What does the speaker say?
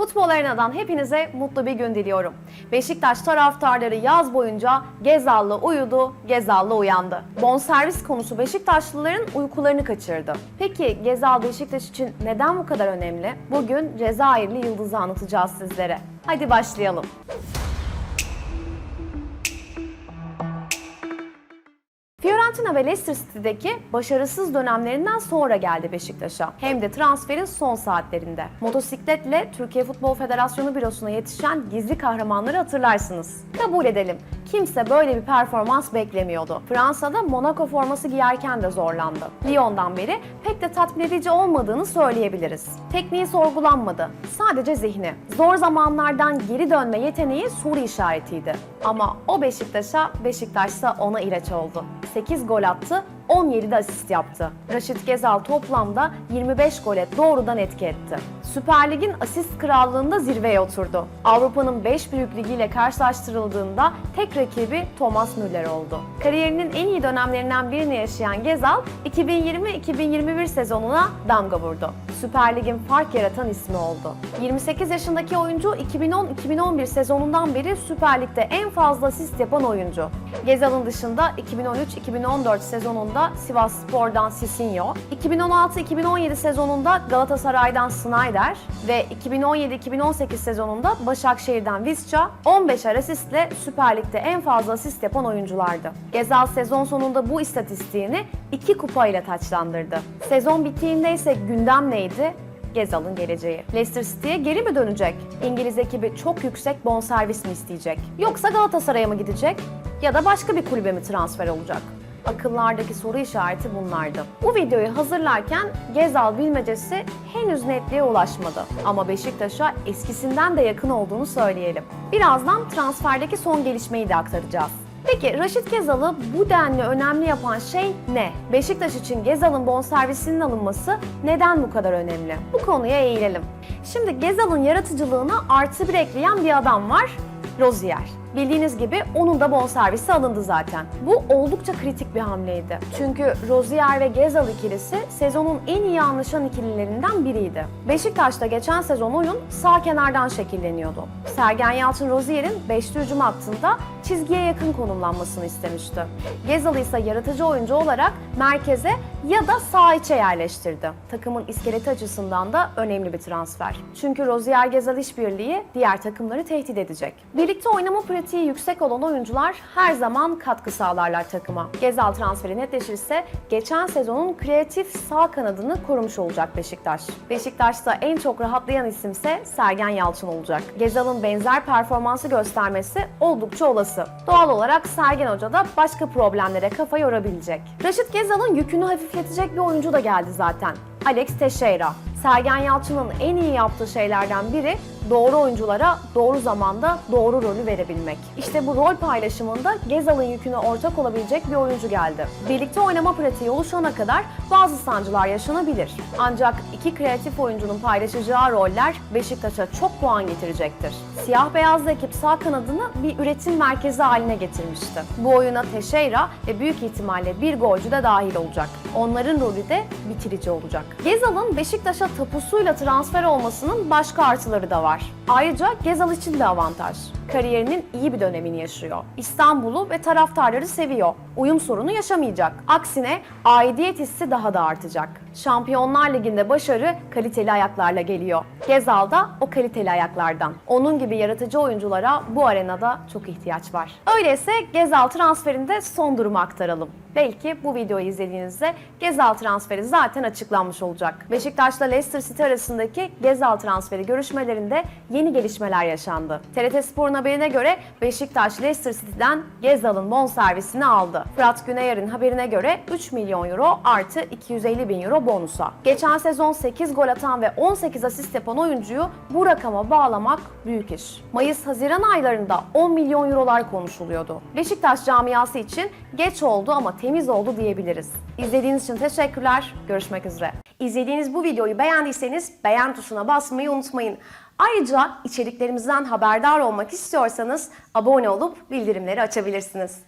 Futbol Arena'dan hepinize mutlu bir gün diliyorum. Beşiktaş taraftarları yaz boyunca Gezal'la uyudu, Gezal'la uyandı. Bonservis konusu Beşiktaşlıların uykularını kaçırdı. Peki Gezal Beşiktaş için neden bu kadar önemli? Bugün Cezayirli Yıldız'ı anlatacağız sizlere. Hadi başlayalım. Fiorentina ve Leicester City'deki başarısız dönemlerinden sonra geldi Beşiktaş'a. Hem de transferin son saatlerinde. Motosikletle Türkiye Futbol Federasyonu bürosuna yetişen gizli kahramanları hatırlarsınız. Kabul edelim. Kimse böyle bir performans beklemiyordu. Fransa'da Monaco forması giyerken de zorlandı. Lyon'dan beri pek de tatmin edici olmadığını söyleyebiliriz. Tekniği sorgulanmadı. Sadece zihni. Zor zamanlardan geri dönme yeteneği soru işaretiydi. Ama o Beşiktaş'a, Beşiktaş'sa ona ilaç oldu. 8 gol attı, 17 de asist yaptı. Raşit Gezal toplamda 25 gole doğrudan etki etti. Süper Lig'in asist krallığında zirveye oturdu. Avrupa'nın 5 büyük ligiyle karşılaştırıldığında tek rakibi Thomas Müller oldu. Kariyerinin en iyi dönemlerinden birini yaşayan Gezal, 2020-2021 sezonuna damga vurdu. Süper Lig'in fark yaratan ismi oldu. 28 yaşındaki oyuncu 2010-2011 sezonundan beri Süper Lig'de en fazla asist yapan oyuncu. Gezal'ın dışında 2013-2014 sezonunda Sivas Spor'dan Sisinho, 2016-2017 sezonunda Galatasaray'dan Snyder ve 2017-2018 sezonunda Başakşehir'den Visca 15 asistle Süper Lig'de en fazla asist yapan oyunculardı. Gezal sezon sonunda bu istatistiğini iki kupa ile taçlandırdı. Sezon bittiğinde ise gündem neydi? Gezal'ın geleceği. Leicester City'ye geri mi dönecek? İngiliz ekibi çok yüksek bonservis mi isteyecek? Yoksa Galatasaray'a mı gidecek? Ya da başka bir kulübe mi transfer olacak? Akıllardaki soru işareti bunlardı. Bu videoyu hazırlarken Gezal bilmecesi henüz netliğe ulaşmadı. Ama Beşiktaş'a eskisinden de yakın olduğunu söyleyelim. Birazdan transferdeki son gelişmeyi de aktaracağız. Peki Raşit Gezal'ı bu denli önemli yapan şey ne? Beşiktaş için Gezal'ın bonservisinin alınması neden bu kadar önemli? Bu konuya eğilelim. Şimdi Gezal'ın yaratıcılığına artı bir ekleyen bir adam var. Rozier. Bildiğiniz gibi onun da bonservisi alındı zaten. Bu oldukça kritik bir hamleydi. Çünkü Rozier ve Gezal ikilisi sezonun en iyi anlaşan ikililerinden biriydi. Beşiktaş'ta geçen sezon oyun sağ kenardan şekilleniyordu. Sergen Yalçın Rozier'in beşli hücum hattında çizgiye yakın konumlanmasını istemişti. Gezal'ı ise yaratıcı oyuncu olarak merkeze ya da sağ içe yerleştirdi. Takımın iskeleti açısından da önemli bir transfer. Çünkü Rozier Gezal işbirliği diğer takımları tehdit edecek. Birlikte oynama pratiği yüksek olan oyuncular her zaman katkı sağlarlar takıma. Gezal transferi netleşirse geçen sezonun kreatif sağ kanadını korumuş olacak Beşiktaş. Beşiktaş'ta en çok rahatlayan isimse Sergen Yalçın olacak. Gezal'ın benzer performansı göstermesi oldukça olası. Doğal olarak Sergen Hoca da başka problemlere kafa yorabilecek. Raşit Gezal'ın yükünü hafifletecek bir oyuncu da geldi zaten. Alex Teixeira. Sergen Yalçın'ın en iyi yaptığı şeylerden biri doğru oyunculara doğru zamanda doğru rolü verebilmek. İşte bu rol paylaşımında Gezal'ın yüküne ortak olabilecek bir oyuncu geldi. Birlikte oynama pratiği oluşana kadar bazı sancılar yaşanabilir. Ancak iki kreatif oyuncunun paylaşacağı roller Beşiktaş'a çok puan getirecektir. Siyah beyazlı ekip sağ kanadını bir üretim merkezi haline getirmişti. Bu oyuna Teixeira ve büyük ihtimalle bir golcü de dahil olacak. Onların rolü de bitirici olacak. Gezal'ın Beşiktaş'a tapusuyla transfer olmasının başka artıları da var. Ayrıca Gezal için de avantaj. Kariyerinin iyi bir dönemini yaşıyor. İstanbul'u ve taraftarları seviyor. Uyum sorunu yaşamayacak. Aksine aidiyet hissi daha da artacak. Şampiyonlar Ligi'nde başarı kaliteli ayaklarla geliyor. Gezal da o kaliteli ayaklardan. Onun gibi yaratıcı oyunculara bu arenada çok ihtiyaç var. Öyleyse Gezal transferinde son durumu aktaralım. Belki bu videoyu izlediğinizde Gezal transferi zaten açıklanmış olacak. Beşiktaş'la Leicester City arasındaki Gezal transferi görüşmelerinde yeni gelişmeler yaşandı. TRT Spor'un haberine göre Beşiktaş Leicester City'den Gezal'ın bonservisini aldı. Fırat Güneyer'in haberine göre 3 milyon euro artı 250 bin euro bonusa. Geçen sezon 8 gol atan ve 18 asist yapan oyuncuyu bu rakama bağlamak büyük iş. Mayıs-Haziran aylarında 10 milyon eurolar konuşuluyordu. Beşiktaş camiası için geç oldu ama temiz oldu diyebiliriz. İzlediğiniz için teşekkürler. Görüşmek üzere. İzlediğiniz bu videoyu beğendiyseniz beğen tuşuna basmayı unutmayın. Ayrıca içeriklerimizden haberdar olmak istiyorsanız abone olup bildirimleri açabilirsiniz.